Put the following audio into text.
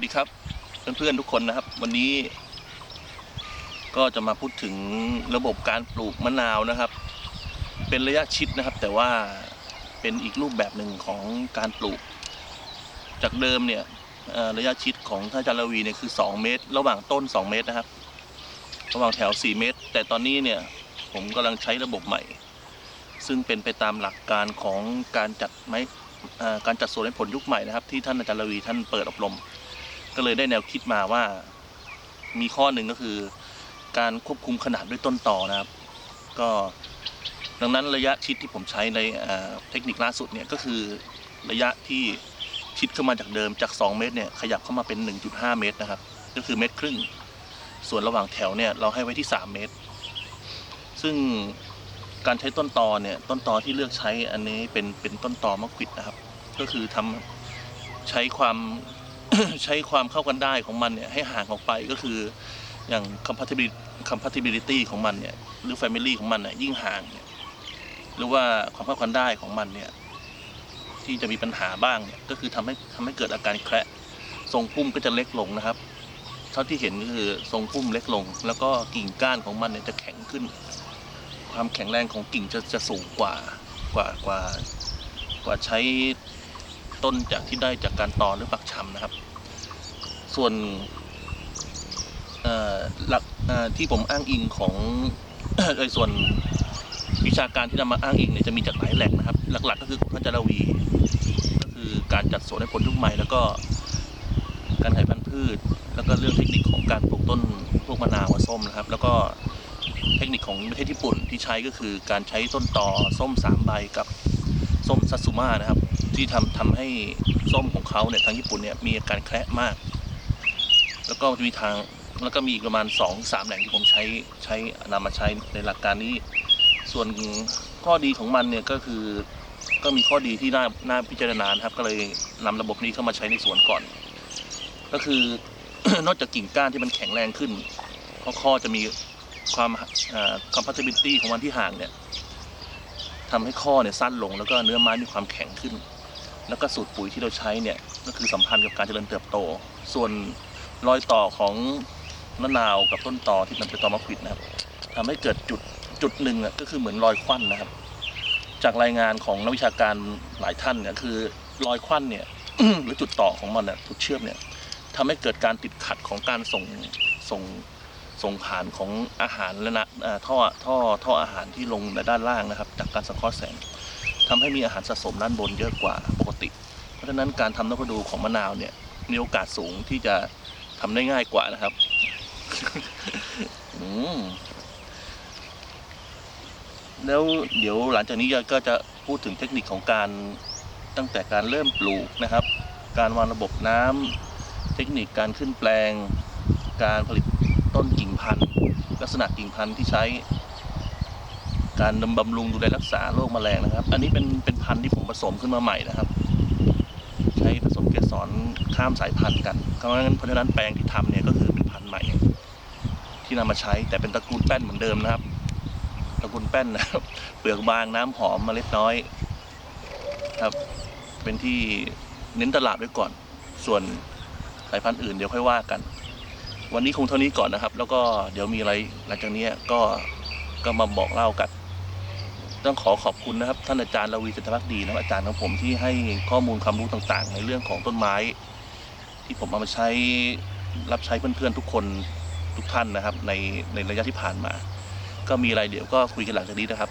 สวัสดีครับเพื่อนๆทุกคนนะครับ วันนี้ ก็จะมาพูดถึงระบบการปลูกมะนาวนะครับ เป็นระยะชิดนะครับ แต่ว่าเป็นอีกรูปแบบหนึ่งของการปลูก จากเดิมเนี่ยระยะชิดของท่านอาจารย์รวีเนี่ยคือ 2 เมตร ระหว่างต้น 2 เมตรนะครับ ระหว่างแถว 4 เมตร แต่ตอนนี้เนี่ยผมกำลังใช้ระบบใหม่ ซึ่งเป็นไปตามหลักการของการจัดไม้การจัดสวนให้ผลยุคใหม่นะครับ ที่ท่านอาจารย์รวีท่านเปิดอบรม ก็เลยได้แนวคิดมาว่า มีข้อหนึ่งก็คือ การควบคุมขนาดด้วยต้นต่อนะครับ ก็ดังนั้นระยะชิดที่ผมใช้ในเทคนิคล่าสุดเนี่ยก็คือระยะที่ชิดเข้ามาจากเดิมจาก 2 เมตรเนี่ยขยับเข้ามาเป็น 1.5 เมตรนะครับ ก็คือเมตรครึ่ง ส่วนระหว่างแถวเนี่ยเราให้ไว้ที่ 3 เมตร ซึ่งการใช้ต้นตอเนี่ยต้นตอที่เลือกใช้อันนี้เป็นเป็นต้นตอมะขวิดนะครับ ก็คือทำใช้ความ ใช้ความเข้ากันได้ของมันเนี่ยให้ห่างออกไปก็คืออย่าง compatibility compatibility ของมันเนี่ยหรือ family ของมันเนี่ยยิ่งห่างเนี่ยหรือว่าความเข้ากันได้ของมันเนี่ยที่จะมีปัญหาบ้างเนี่ยก็คือทำให้ทำให้เกิดอาการแคระทรงพุ่มก็จะเล็กลงนะครับ เท่าที่เห็นก็คือทรงพุ่มเล็กลง แล้วก็กิ่งก้านของมันเนี่ยจะแข็งขึ้น ความแข็งแรงของกิ่งจะจะสูงกว่ากว่ากว่ากว่าใช้ต้นจากที่ได้จากการตอหรือปักชำนะครับ ส่วนหลักที่ผมอ้างอิงของเอยส่วนวิชาการที่นำมาอ้างอิงเนี่ยจะมีจากหลายแหล่งนะครับ หลัก ๆ ก็คือของท่านจารวี ก็คือการจัดสวนให้ผลยุคใหม่แล้วก็การขยายพันธุ์พืช แล้วก็เรื่องเทคนิคของการปลูกต้นพวกมะนาวส้มนะครับ แล้วก็เทคนิคของประเทศญี่ปุ่นที่ใช้ก็คือการใช้ต้นตอส้มสามใบกับส้มซัตสึมะนะครับ ที่ทำทำให้ส้มของเขาเนี่ยทางญี่ปุ่นเนี่ยมีอาการแคระมาก แล้วก็จะมีทางแล้วก็มีอีกประมาณ2อสามแหล่งที่ผมใช้ใช้นำมาใช้ในหลักการนี้ ส่วนข้อดีของมันเนี่ยก็คือก็มีข้อดีที่น่าน่าพิจารณานครับ ก็เลยนำระบบนี้เข้ามาใช้ในสวนก่อน ก็คือนอกจากกิ่งก้านที่มันแข็งแรงขึ้นเพราะข้อจะมีความเอ่อ compatibility ของมันที่ห่างเนี่ยทำให้ข้อเนี่ยสั้นลง แล้วก็เนื้อไม้มีความแข็งขึ้น แล้วก็สูตรปุ๋ยที่เราใช้เนี่ยก็คือสัมพันธ์กับการเจริญเติบโต ส่วน รอยต่อของมะนาวกับต้นตอที่มันเป็นตอมะขวิดนะครับทำให้เกิดจุดจุดหนึ่งอะก็คือเหมือนรอยควันนะครับ จากรายงานของนักวิชาการหลายท่านเนี่ยคือรอยควันเนี่ยหรือจุดต่อของมันเนี่ยจุดเชื่อมเนี่ยทำให้เกิดการติดขัดของการส่งส่งส่งผ่านของอาหารและนะเอ่อท่อท่อท่ออาหารที่ลงในด้านล่างนะครับ จากการสังเคราะห์แสงทำให้มีอาหารสะสมด้านบนเยอะกว่าปกติ เพราะฉะนั้นการทำนกกระดูของมะนาวเนี่ยมีโอกาสสูงที่จะ ทำได้ง่ายกว่านะครับอืมแล้วเดี๋ยวหลังจากนี้ก็จะพูดถึงเทคนิคของการตั้งแต่การเริ่มปลูกนะครับ การวางระบบน้ำเทคนิคการขึ้นแปลง การผลิตต้นกิ่งพันธุ์ ลักษณะกิ่งพันธุ์ที่ใช้ การดำบำรุงดูแลรักษาโรคแมลงนะครับ อันนี้เป็นเป็นพันธุ์ที่ผมผสมขึ้นมาใหม่นะครับใช้ ผสมเกสรข้ามสายพันธุ์กันเพราะงั้นเพราะฉะนั้นแปลงที่ทำเนี่ยก็คือเป็นพันธุ์ใหม่ ที่นำมาใช้แต่เป็นตระกูลแป้นเหมือนเดิมนะครับตระกูลแป้นนะครับ เปลือกบางน้ำหอมเมล็ดน้อยครับ เป็นที่เน้นตลาดไว้ก่อน ส่วนสายพันธุ์อื่นเดี๋ยวค่อยว่ากัน วันนี้คงเท่านี้ก่อนนะครับ แล้วก็เดี๋ยวมีอะไรหลังจากนี้ก็ก็มาบอกเล่ากัน ต้องขอขอบคุณนะครับ ท่านอาจารย์ลวีจันทพักดีนะครับอาจารย์ของผมที่ให้ข้อมูลความรู้ต่างๆ ในเรื่องของต้นไม้ ที่ผมเอามาใช้รับใช้เพื่อนๆทุกคนทุกท่านนะครับ ในในระยะที่ผ่านมา ก็มีอะไรเดี๋ยวก็คุยกันหลังจากนี้นะครับ